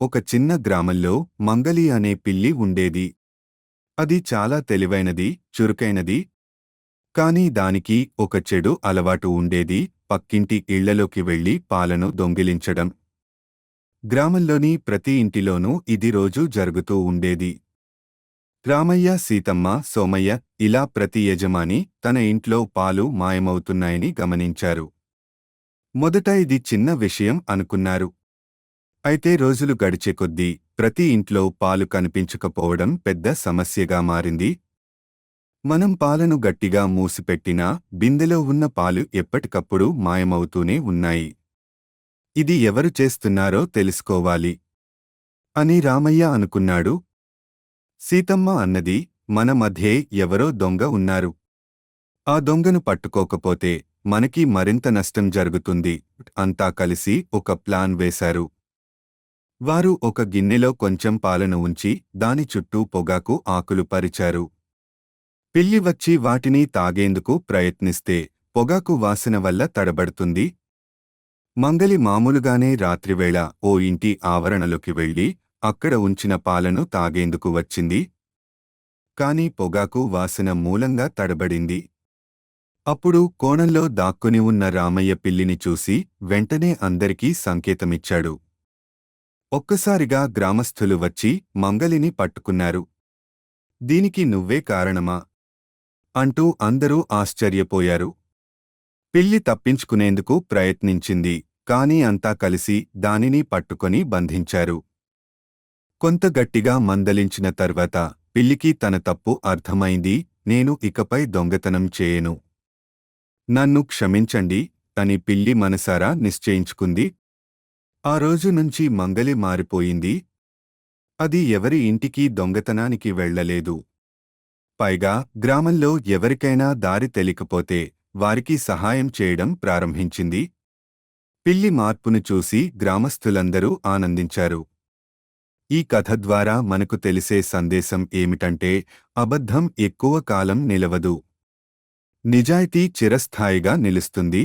ఒక చిన్న గ్రామంలో మంగలి అనే పిల్లి ఉండేది. అది చాలా తెలివైనది చురుకైనది. కాని దానికి ఒక చెడు అలవాటు ఉండేది పక్కింటి ఇళ్ళలోకి వెళ్ళి పాలను దొంగిలించడం. గ్రామంలోని ప్రతి ఇంటిలోనూ ఇది రోజూ జరుగుతూ ఉండేది. రామయ్య సీతమ్మ సోమయ్య ఇలా ప్రతి యజమాని తన ఇంట్లో పాలు మాయమవుతున్నాయని గమనించారు. మొదట ఇది చిన్న విషయం అనుకున్నారు. అయితే రోజులు గడిచే కొద్దీ ప్రతి ఇంట్లో పాలు కనిపించకపోవడం పెద్ద సమస్యగా మారింది. మనం పాలను గట్టిగా మూసిపెట్టినా బిందెలో ఉన్న పాలు ఎప్పటికప్పుడు మాయమవుతూనే ఉన్నాయి. ఇది ఎవరు చేస్తున్నారో తెలుసుకోవాలి. అని రామయ్య అనుకున్నాడు. సీతమ్మ అన్నది మన మధ్యే ఎవరో దొంగ ఉన్నారు. ఆ దొంగను పట్టుకోకపోతే మనకి మరింత నష్టం జరుగుతుంది. అంతా కలిసి ఒక ప్లాన్ వేశారు. వారు ఒక గిన్నెలో కొంచెం పాలను ఉంచి దాని చుట్టూ పొగాకు ఆకులు పరిచారు. పిల్లి వచ్చి వాటిని తాగేందుకు ప్రయత్నిస్తే పొగాకు వాసన వల్ల తడబడుతుంది. మంగలి మామూలుగానే రాత్రివేళ ఓ ఇంటి ఆవరణలోకి వెళ్ళి అక్కడ ఉంచిన పాలను తాగేందుకు వచ్చింది. కాని పొగాకు వాసన మూలంగా తడబడింది. అప్పుడు కోణంలో దాక్కుని ఉన్న రామయ్య పిల్లిని చూసి వెంటనే అందరికీ సంకేతమిచ్చాడు. ఒక్కసారిగా గ్రామస్థులు వచ్చి మంగలిని పట్టుకున్నారు. దీనికి నువ్వే కారణమా? అంటూ అందరూ ఆశ్చర్యపోయారు. పిల్లి తప్పించుకునేందుకు ప్రయత్నించింది కాని అంతా కలిసి దానిని పట్టుకొని బంధించారు. కొంత గట్టిగా మందలించిన తర్వాత పిల్లికి తన తప్పు అర్థమైంది నేను ఇకపై దొంగతనం చేయను. నన్ను క్షమించండి అని పిల్లి మనసారా నిశ్చయించుకుంది ఆ రోజు నుంచి మంగలి మారిపోయింది. అది ఎవరి ఇంటికి దొంగతనానికి వెళ్ళలేదు పైగా గ్రామంలో ఎవరికైనా దారి తెలియకపోతే వారికి సహాయం చేయడం ప్రారంభించింది. పిల్లి మార్పును చూసి గ్రామస్థులందరూ ఆనందించారు. ఈ కథ ద్వారా మనకు తెలిసే సందేశం ఏమిటంటే అబద్ధం ఎక్కువ కాలం నిలవదు. నిజాయితీ చిరస్థాయిగా నిలుస్తుంది.